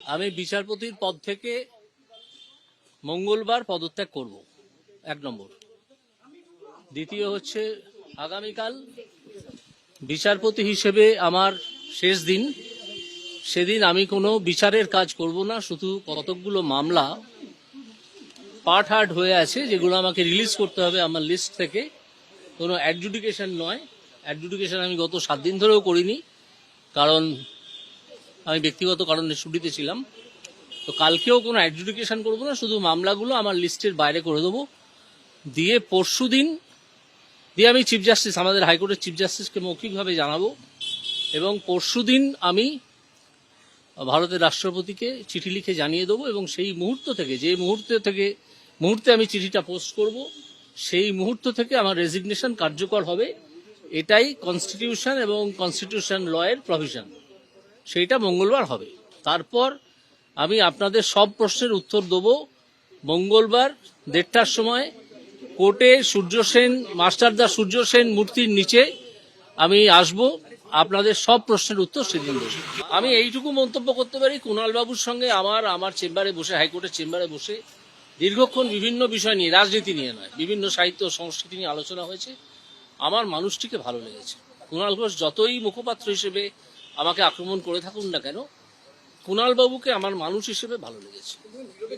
আমি বিচারপতির পদ থেকে মঙ্গলবার পদত্যাগ করব, এক নম্বর। দ্বিতীয় হচ্ছে, আগামীকাল বিচারপতি হিসেবে আমার শেষ দিন। সেদিন আমি কোনো বিচারের কাজ করব না, শুধু কতকগুলো মামলা পার্ট হার্ট হয়ে আছে, যেগুলো আমাকে রিলিজ করতে হবে আমার লিস্ট থেকে। কোনো অ্যাডজুডিকেশন নয়। অ্যাডজুডিকেশন আমি গত সাত দিন ধরেও করিনি, কারণ আমি ব্যক্তিগত কারণে ছুটিতে ছিলাম। তো কালকেও কোনো অ্যাডজুডিকেশন করব না, শুধু মামলাগুলো আমার লিস্টের বাইরে করে দেবো। দিয়ে পরশু দিন, দিয়ে আমি চিফ জাস্টিস আমাদের হাইকোর্টের চিফ জাস্টিসকে মৌখিকভাবে জানাব। এবং পরশু দিন আমি ভারতের রাষ্ট্রপতিকে চিঠি লিখে জানিয়ে দেবো এবং সেই মুহূর্ত থেকে, যে মুহূর্ত থেকে, মুহূর্তে আমি চিঠিটা পোস্ট করব, সেই মুহূর্ত থেকে আমার রেজিগনেশন কার্যকর হবে। এটাই কনস্টিটিউশন এবং কনস্টিটিউশন লয়ের প্রভিশন সেইটা মঙ্গলবার হবে। তারপর আমি আপনাদের সব প্রশ্নের উত্তর দেবো। মঙ্গলবার দেড়টার সময় কোর্টে সূর্য সেন মাস্টারদা সূর্য সেন মূর্তির নিচে আমি আসব। আপনাদের সব প্রশ্নের উত্তর সেদিন দেবো। আমি এইটুকু মন্তব্য করতে পারি, কুণালবাবুর সঙ্গে আমার আমার চেম্বারে বসে, হাইকোর্টের চেম্বারে বসে দীর্ঘক্ষণ বিভিন্ন বিষয় নিয়ে, রাজনীতি নিয়ে নয়, বিভিন্ন সাহিত্য সংস্কৃতি নিয়ে আলোচনা হয়েছে। আমার মানুষটিকে ভালো লেগেছে। কুণাল ঘোষ যতই মুখপাত্র হিসেবে আমাকে আক্রমণ করে থাকুন না কেন? কুনালবাবুকে আমার মানুষ হিসেবে ভালো লেগেছে।